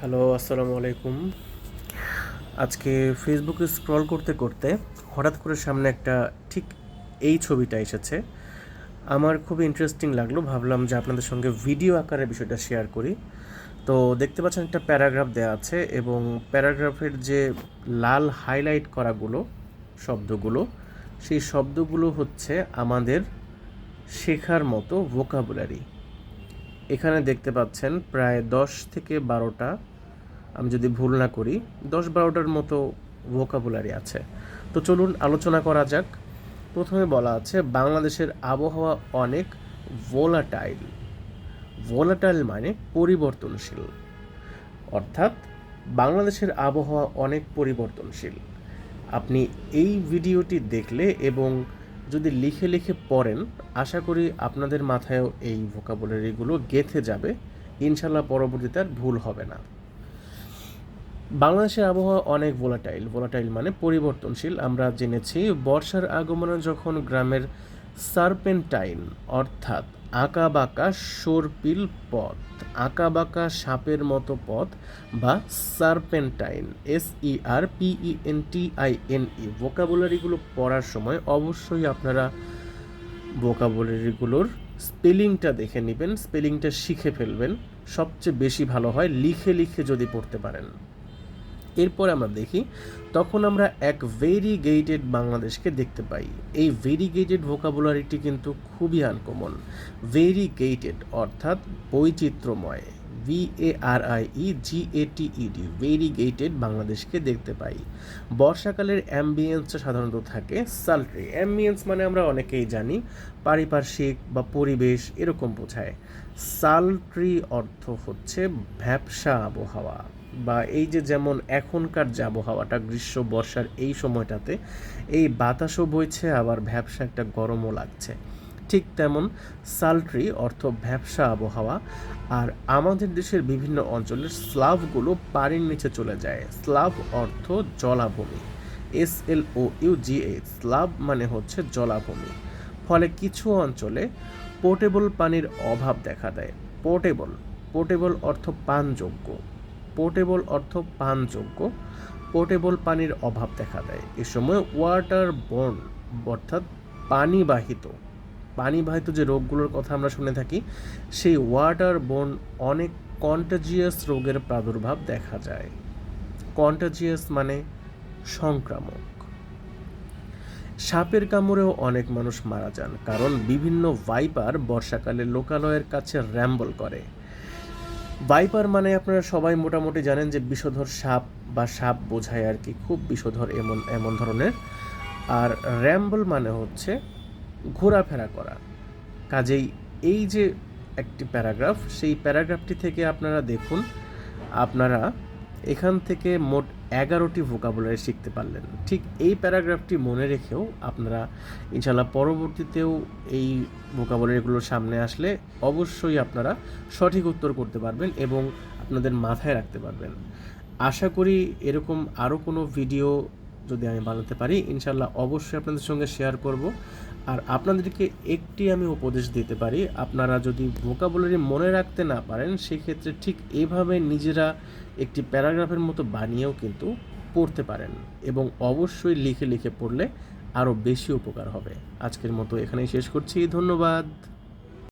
Hello, আসসালামু আলাইকুম। আজকে ফেসবুকে স্ক্রল করতে করতে হঠাৎ করে সামনে একটা ঠিক এই ছবিটা এসেছে। আমার খুব ইন্টারেস্টিং লাগল, ভাবলাম যে আপনাদের সঙ্গে ভিডিও আকারে বিষয়টা শেয়ার করি। তো দেখতে পাচ্ছেন একটা প্যারাগ্রাফ দেওয়া আছে এবং প্যারাগ্রাফের যে লাল হাইলাইট করাগুলো, শব্দগুলো, সেই শব্দগুলো হচ্ছে আমাদের শেখার মতো ভোকাবুলারি এখানে দেখতে পাচ্ছেন প্রায় দশ থেকে বারোটা, আমি যদি ভুল না করি, দশ বারোটার মতো ভোকাবুলারি আছে। তো চলুন আলোচনা করা যাক। প্রথমে বলা আছে, বাংলাদেশের আবহাওয়া অনেক ভোলাটাইল ভোলাটাইল মানে পরিবর্তনশীল। অর্থাৎ বাংলাদেশের আবহাওয়া অনেক পরিবর্তনশীল। আপনি এই ভিডিওটি দেখলে এবং যদি লিখে লিখে পড়েন, আশা করি আপনাদের মাথায়ও এই ভোকাবুলারিগুলো গেঁথে যাবে। ইনশাল্লাহ পরবর্তীতে আর ভুল হবে না। বাংলাদেশের আবহাওয়া অনেক ভোলাটাইল ভোলাটাইল মানে পরিবর্তনশীল। আমরা জেনেছি, বর্ষার আগমনে যখন গ্রামের সার্পেন্টাইন, অর্থাৎ আঁকা বাঁকা সর্পিল পথ আঁকা বাঁকা সাপের মতো পথ বা serpentine S E R P E N T I N ভোকাবুলারিগুলো পড়ার সময় অবশ্যই আপনারা ভোকাবুলারিগুলোর স্পেলিংটা দেখে নেবেন, স্পেলিংটা শিখে ফেলবেন। সবচেয়ে বেশি ভালো হয় লিখে লিখে যদি পড়তে পারেন। এরপর আমরা দেখি, তখন আমরা এক ভেরিগেটেড বাংলাদেশকে দেখতে পাই। এই ভেরিগেটেড ভোকাবুলারিটি কিন্তু খুবই আনকমন ভেরিগেটেড অর্থাৎ বৈচিত্র্যময়। V A R I E G A T ED variegated বাংলাদেশকে দেখতে পাই। বর্ষাকালের অ্যাম্বিয়েন্সটা সাধারণত থাকে সালট্রি অ্যাম্বিয়েন্স মানে আমরা অনেকেই জানি, পারিপার্শ্বিক বা পরিবেশ এরকম বোঝায়। সালট্রি অর্থ হচ্ছে ভ্যাবসা আবহাওয়া। বা এই যে যেমন এখনকার যে আবহাওয়াটা, গ্রীষ্ম, বর্ষার এই সময়টাতে এই বাতাসও বইছে, আবার ভ্যাবসা একটা গরমও লাগছে। ঠিক তেমন সালট্রি অর্থ ভ্যাবসা আবহাওয়া আর আমাদের দেশের বিভিন্ন অঞ্চলের স্লাভগুলো পানির নিচে চলে যায়। স্লাভ অর্থ জলাভূমি। S L O U G A, Slav মানে হচ্ছে জলাভূমি। ফলে কিছু অঞ্চলে পোর্টেবল পানির অভাব দেখা দেয়। পোর্টেবল পোর্টেবল অর্থ পানযোগ্য। পোর্টেবল অর্থ পানযোগ্য, পোর্টেবল পানির অভাব দেখা দেয়। এ সময় ওয়াটার বোর্ন অর্থাৎ পানিবাহিত পানিবাহিত যে রোগগুলোর কথা আমরা শুনে থাকি, সেই ওয়াটার বোর্ন অনেক কন্টাজিয়াস রোগের প্রাদুর্ভাব দেখা যায়। কন্টাজিয়াস মানে সংক্রামক। সাপের কামড়েও অনেক মানুষ মারা যান, কারণ বিভিন্ন ভাইপার বর্ষাকালে লোকালয়ের কাছে র্যাম্বল করে। ভাইপার মানে আপনারা সবাই মোটামুটি জানেন যে বিষধর সাপ বা সাপ বোঝায় আর কি, খুব বিষধর এমন এমন ধরনের। আর র্যাম্বল মানে হচ্ছে ঘোরাফেরা করা। কাজেই এই যে একটি প্যারাগ্রাফ, সেই প্যারাগ্রাফটি থেকে আপনারা দেখুন, আপনারা এখান থেকে মোট এগারোটি ভোকাবুলারি শিখতে পারলেন। ঠিক এই প্যারাগ্রাফটি মনে রেখেও আপনারা ইনশাল্লাহ পরবর্তীতেও এই ভোকাবুলারিগুলো সামনে আসলে অবশ্যই আপনারা সঠিক উত্তর করতে পারবেন এবং আপনাদের মাথায় রাখতে পারবেন। আশা করি এরকম আরও কোনো ভিডিও যদি আমি বানাতে পারি ইনশাল্লাহ অবশ্যই আপনাদের সঙ্গে শেয়ার করব। আর আপনাদেরকে একটি আমি উপদেশ দিতে পারি, আপনারা যদি ভোকাবুলারি মনে রাখতে না পারেন, সেক্ষেত্রে ঠিক এভাবে নিজেরা একটি প্যারাগ্রাফের মতো বানিয়েও কিন্তু পড়তে পারেন এবং অবশ্যই লিখে লিখে পড়লে আরও বেশি উপকার হবে। আজকের মতো এখানেই শেষ করছি, ধন্যবাদ।